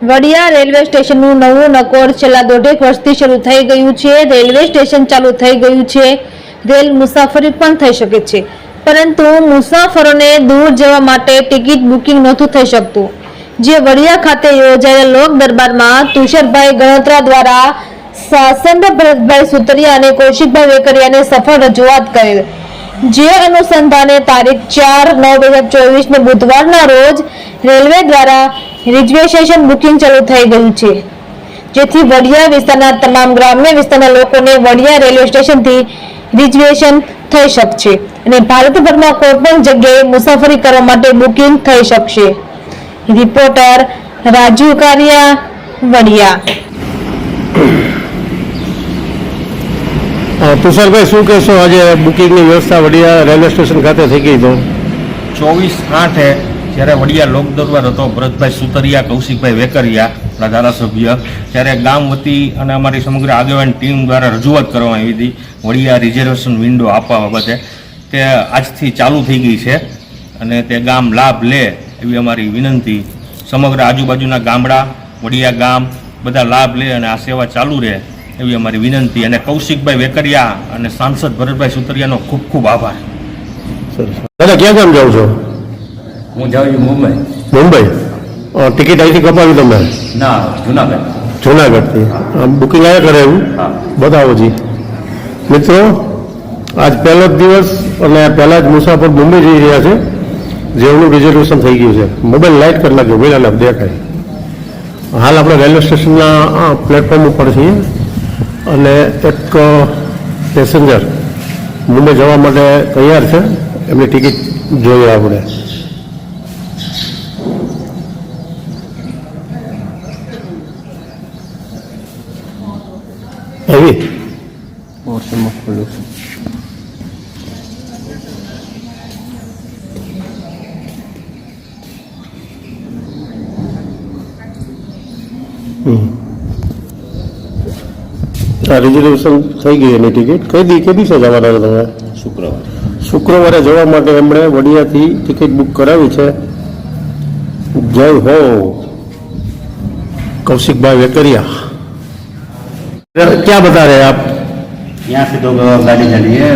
Vadia railway સ્ટેશનનું નવું નકોર છેલ્લા દોઢેક વર્ષથી શરૂ થઈ ગયું છે. રેલવે સ્ટેશન ચાલુ થઈ ગયું છે. રેલ મુસાફરી પણ થઈ શકે છે. પરંતુ મુસાફરોને દૂર જવા માટે ટિકિટ બુકિંગ નહોતું થઈ શકતું. જે વડિયા ખાતે યોજાયેલ લોક દરબારમાં તુષારભાઈ ગણોત્રા દ્વારા સાસંદ ભરતભાઈ સુતરિયા અને કૌશિકભાઈ વેકરિયાને સફળ રજૂઆત કરેલ. જે અનુસંધાને તારીખ ચાર નવ બે હજાર ચોવીસને બુધવારના રોજ રેલવે દ્વારા રિઝર્વેશન બુકિંગ ચાલુ થઈ ગયું છે. જેથી વડિયા વિસ્તારના તમામ ગ્રામ્ય વિસ્તારના લોકોને વડિયા રેલવે સ્ટેશનથી રિઝર્વેશન થઈ શકશે અને ભારતભરમાં કોઈ પણ જગ્યાએ મુસાફરી કરવા માટે બુકિંગ થઈ શકશે. રિપોર્ટર રાજુ કારિયા વડિયા. તુષારભાઈ શું કહેશો? આજે બુકિંગની વ્યવસ્થા વડિયા રેલવે સ્ટેશન ખાતે થઈ ગઈ તો? ચોવીસ આઠે જ્યારે વડિયા લોક દરબાર હતો, ભરતભાઈ સુતરિયા, કૌશિકભાઈ વેકરિયા ધારાસભ્ય, ત્યારે ગામ વતી અને અમારી સમગ્ર આગેવાન ટીમ દ્વારા રજૂઆત કરવામાં આવી હતી, વડિયા રિઝર્વેશન વિન્ડો આપવા બાબતે, તે આજથી ચાલુ થઈ ગઈ છે અને તે ગામ લાભ લે એવી અમારી વિનંતી. સમગ્ર આજુબાજુના ગામડા, વડિયા ગામ, બધા લાભ લે અને આ સેવા ચાલુ રહે એવી અમારી વિનંતી. અને કૌશિકભાઈ વેકરિયા અને સાંસદ ભરતભાઈ સુતરિયાનો ખૂબ ખૂબ આભાર. દાદા, ક્યાં ગામ જાઉં છો? હું જાઉં છું મુંબઈ. મુંબઈ? ટિકિટ અહીંથી કપાવી તમે ના જુનાગઢ. જુનાગઢથી? બુકિંગ આવ્યા કરે એવું? બતાવો જી. મિત્રો આજ પહેલો જ દિવસ અને પહેલા જ મુસાફર મુંબઈ જઈ રહ્યા છે. જેઓનું રિઝર્વેશન થઈ ગયું છે. મોબાઈલ લાઇટ કરી નાખ્યો પેલા દેખાય. હાલ આપણે રેલવે સ્ટેશનના પ્લેટફોર્મ ઉપર છીએ. અને એક પેસેન્જર મુંબઈ જવા માટે તૈયાર છે. એમની ટિકિટ જોઈએ આપણે. એવી આ રિઝર્વેશન થઈ ગઈ એની ટિકિટ કઈ દી કે દિવસે જવાના છો તમે? શુક્રવાર. શુક્રવારે જવા માટે એમણે વડિયાથી ટિકિટ બુક કરાવી છે. જય હો. કૌશિકભાઈ વેકરિયા. ક્યાં બતા રહે આપ यहाँ से तो गाड़ी चली है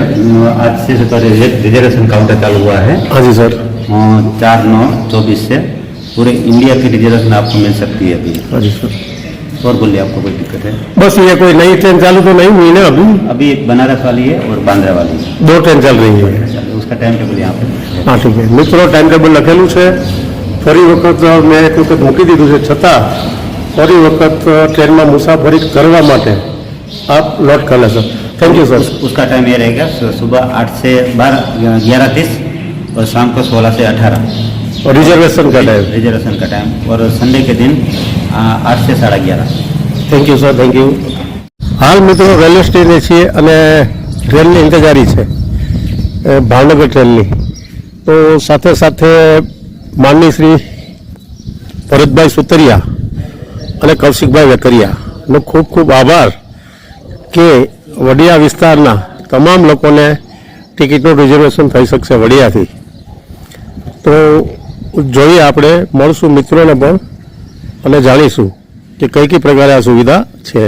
आज से तो रिजर्वेशन काउंटर चालू हुआ है हाँ जी सर चार नौ चौबीस से पूरे इंडिया की रिजर्वेशन आपको मिल सकती है अभी हाँ जी सर और बोलिए आपको कोई दिक्कत है बस ये कोई नई ट्रेन चालू तो नहीं हुई ना अभी अभी एक बनारस वाली है और बांद्रा वाली है दो ट्रेन चल रही है चलिए, उसका टाइम टेबल यहाँ पे है। હા ઠીક છે મિત્રો ટાઈમ ટેબલ લખેલું છે ફરી વખત મેં એક વખત મૂકી દીધું છે છતાં ફરી વખત ટ્રેનમાં મુસાફરી કરવા માટે આપ નોટ કરી લેશો થેન્ક યુ સર उसका टाइम ये रहेगा सु- सुबह आठ से बारह ग्यारह तीस और शाम को सोलह से अठारह रिजर्वेशन का टाइम रिजर्वेशन का टाइम और संडे के दिन आ, आठ से साढ़े ग्यारह thank you sir thank you હાલ મિત્રો રેલવે સ્ટેશને છીએ અને ટ્રેનની ઇંતજારી છે એ ભાવનગર ટ્રેનની તો સાથે સાથે માનની શ્રી ભરતભાઈ સુતરિયા અને કૌશિકભાઈ વેકરિયાનો ખૂબ ખૂબ આભાર કે વડિયા વિસ્તારના તમામ લોકોને ટિકિટનું રિઝર્વેશન થઈ શકશે વડિયાથી. તો જોઈએ આપણે, મળશું મિત્રોને પણ અને જાણીશું કે કઈ કઈ પ્રકારે આ સુવિધા છે.